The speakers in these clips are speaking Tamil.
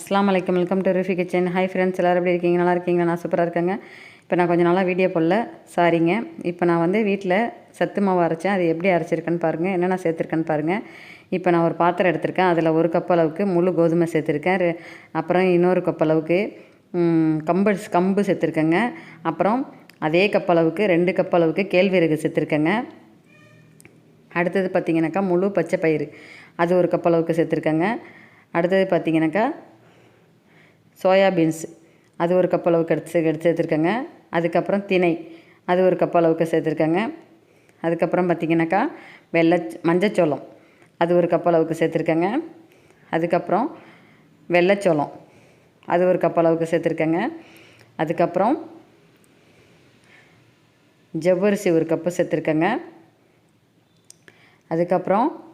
அஸ்லாம் வலைக்கம் welcome to Rifi kitchen. Hi friends எல்லோரும் எப்படி இருக்கீங்க? நல்லா இருக்கீங்களா? நான் சூப்பராக இருக்கேங்க. இப்போ நான் கொஞ்சம் நாளாக வீடியோ போடல. சாரிங்க இப்போ நான் வந்து வீட்டில் சத்து மாவு அரைச்சேன். அது எப்படி அரைச்சிருக்கேன்னு பாருங்கள் என்னென்ன சேர்த்துருக்கேன்னு பாருங்கள் இப்போ நான் ஒரு பாத்திரம் எடுத்திருக்கேன். அதில் ஒரு கப் அளவுக்கு முழு கோதுமை சேர்த்துருக்கேன். அப்புறம் இன்னொரு கப் அளவுக்கு கம்பு கம்பு சேர்த்துருக்கேங்க. அப்புறம் அதே கப் அளவுக்கு ரெண்டு கப் அளவுக்கு கேழ்வரகு சேர்த்துருக்கேங்க. அடுத்தது பார்த்திங்கனாக்கா முழு பச்சை பயிறு அது ஒரு கப் அளவுக்கு சேர்த்துருக்கேங்க. அடுத்தது பார்த்திங்கனாக்கா சோயாபீன்ஸ். அது ஒரு கப் அளவுக்கு எடுத்து எடுத்து சேர்த்துருக்கேங்க. அதுக்கப்புறம் திணை. அது ஒரு கப் அளவுக்கு சேர்த்துருக்கேங்க. அதுக்கப்புறம் பார்த்தீங்கன்னாக்கா வெள்ளை மஞ்சச்சோளம். அது ஒரு கப் அளவுக்கு சேர்த்துருக்கேங்க. அதுக்கப்புறம் வெள்ளைச்சோளம். அது ஒரு கப் அளவுக்கு சேர்த்துருக்கேங்க. அதுக்கப்புறம் ஜவ்வரிசி ஒரு கப்பு சேர்த்துருக்கேங்க. அதுக்கப்புறம்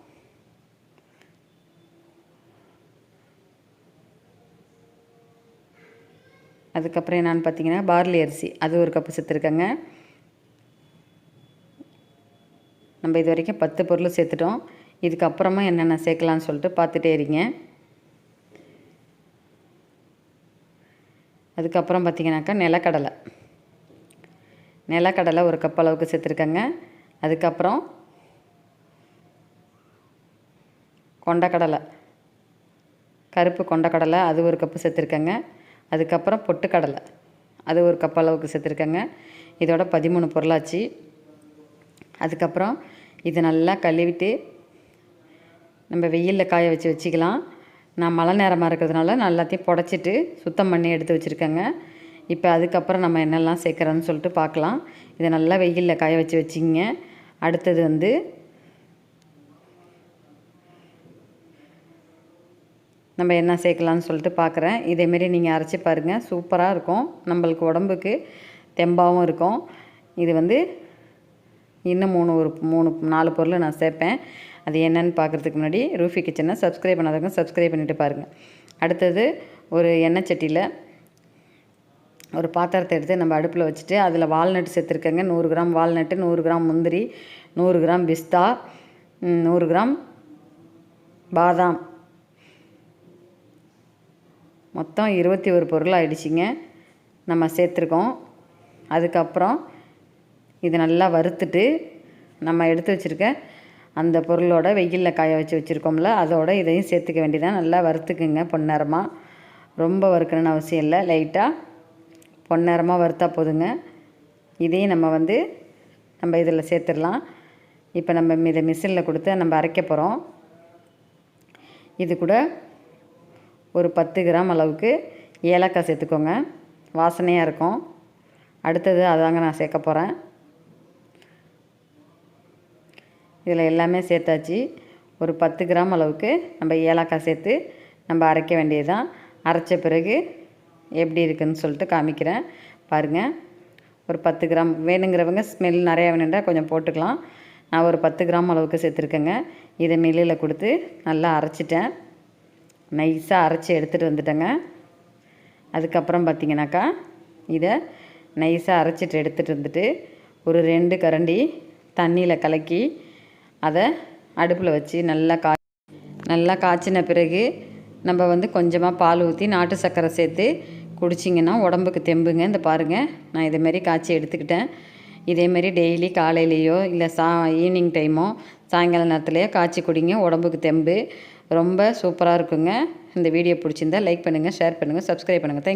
அதுக்கப்புறம் என்னென்னு பார்த்தீங்கன்னா பார்லி அரிசி. அது ஒரு கப்பு சேர்த்துருக்கேங்க நம்ம இது வரைக்கும் பத்து பொருள் சேர்த்துட்டோம். இதுக்கப்புறமா என்னென்ன சேர்க்கலான்னு சொல்லிட்டு பார்த்துட்டே இருங்க. அதுக்கப்புறம் பார்த்தீங்கன்னாக்கா நிலக்கடலை. நிலக்கடலை ஒரு கப் அளவுக்கு சேர்த்துருக்கேங்க. அதுக்கப்புறம் கொண்டக்கடலை. கருப்பு கொண்டக்கடலை அது ஒரு கப்பு சேர்த்துருக்கேங்க. அதுக்கப்புறம் பொட்டுக்கடலை. அது ஒரு கப் அளவுக்கு சேர்த்துருக்கேங்க. இதோட பதிமூணு பொருளாச்சு. அதுக்கப்புறம் இதை நல்லா கழுவிட்டு நம்ம வெயிலில் காய வச்சு வச்சுக்கலாம். நான் மழை நேரமாக இருக்கிறதுனால நான் எல்லாத்தையும் புடச்சிட்டு சுத்தம் பண்ணி எடுத்து வச்சுருக்கேங்க. இப்போ அதுக்கப்புறம் நம்ம என்னெல்லாம் சேர்க்குறோன்னு சொல்லிட்டு பார்க்கலாம். இதை நல்லா வெயிலில் காய வச்சு வச்சிங்க அடுத்தது வந்து நம்ம என்ன சேர்க்கலான்னு சொல்லிட்டு பார்க்குறேன். இதேமாரி நீங்கள் அரைச்சி பாருங்கள் சூப்பராக இருக்கும். நம்மளுக்கு உடம்புக்கு தெம்பாகவும் இருக்கும். இது வந்து இன்னும் மூணு ஒரு மூணு நாலு பொருள் நான் சேர்ப்பேன். அது என்னன்னு பார்க்குறதுக்கு முன்னாடி ரூஃபி கிச்சனை சப்ஸ்கிரைப் பண்ணாதவங்க சப்ஸ்கிரைப் பண்ணிவிட்டு பாருங்கள் அடுத்தது ஒரு எண்ணெய் சட்டியில் ஒரு பாத்திரத்தை எடுத்து நம்ம அடுப்பில் வச்சுட்டு அதில் வால்நட் சேர்த்துருக்கேங்க. நூறு கிராம் வால்நட்டு நூறு கிராம் முந்திரி நூறு கிராம் பிஸ்தா நூறு கிராம் பாதாம் மொத்தம் இருபத்தி ஒரு பொருள் ஆயிடுச்சிங்க. நம்ம சேர்த்துருக்கோம். அதுக்கப்புறம் இது நல்லா வறுத்துட்டு நம்ம எடுத்து வச்சுருக்க அந்த பொருளோட வெயிலில் காய வச்சு வச்சுருக்கோம்ல அதோட இதையும் சேர்த்துக்க வேண்டியதான் நல்லா வறுத்துக்குங்க பொன்னேரமாக ரொம்ப வறுக்கணும்னு அவசியம் இல்லை. லைட்டாக பொன்னேரமாக வறுத்தா போதுங்க. இதையும் நம்ம வந்து நம்ம இதில் சேர்த்துடலாம். இப்போ நம்ம இதை மிஷினில் கொடுத்து நம்ம அரைக்க போகிறோம் இது கூட ஒரு பத்து கிராம் அளவுக்கு ஏலக்காய் சேர்த்துக்கோங்க. வாசனையாக இருக்கும். அடுத்தது அதாங்க நான் சேர்க்க போகிறேன் இதில் எல்லாமே சேர்த்தாச்சு. ஒரு பத்து கிராம் அளவுக்கு நம்ம ஏலக்காய் சேர்த்து நம்ம அரைக்க வேண்டியது தான் அரைச்ச பிறகு எப்படி இருக்குதுன்னு சொல்லிட்டு காமிக்கிறேன். பாருங்கள் ஒரு பத்து கிராம் வேணுங்கிறவங்க ஸ்மெல் நிறையா வேணுன்றா கொஞ்சம் போட்டுக்கலாம். நான் ஒரு பத்து கிராம் அளவுக்கு சேர்த்துருக்கேங்க. இதை மில்லில் கொடுத்து நல்லா அரைச்சிட்டேன். நைஸாக அரைச்சி எடுத்துகிட்டு வந்துட்டேங்க. அதுக்கப்புறம் பார்த்தீங்கன்னாக்கா இதை நைஸாக அரைச்சிட்டு எடுத்துகிட்டு வந்துட்டு ஒரு ரெண்டு கரண்டி தண்ணியில் கலக்கி அதை அடுப்பில் வச்சு நல்லா கா நல்லா காய்ச்சின பிறகு நம்ம வந்து கொஞ்சமாக பால் ஊற்றி நாட்டு சர்க்கரை சேர்த்து குடிச்சிங்கன்னா உடம்புக்கு தெம்புங்க. இந்த பாருங்கள் நான் இதேமாரி காய்ச்சி எடுத்துக்கிட்டேன். இதேமாரி டெய்லி காலையிலேயோ இல்லை சா ஈவினிங் டைமோ சாயங்கால நேரத்துலையே காய்ச்சி குடிங்க உடம்புக்கு தெம்பு. ரொம்ப சூப்பராக இருக்குங்க. இந்த வீடியோ பிடிச்சிருந்தா லைக் பண்ணுங்கள் ஷேர் பண்ணுங்கள் சப்ஸ்கிரைப் பண்ணுங்கள் தேங்க்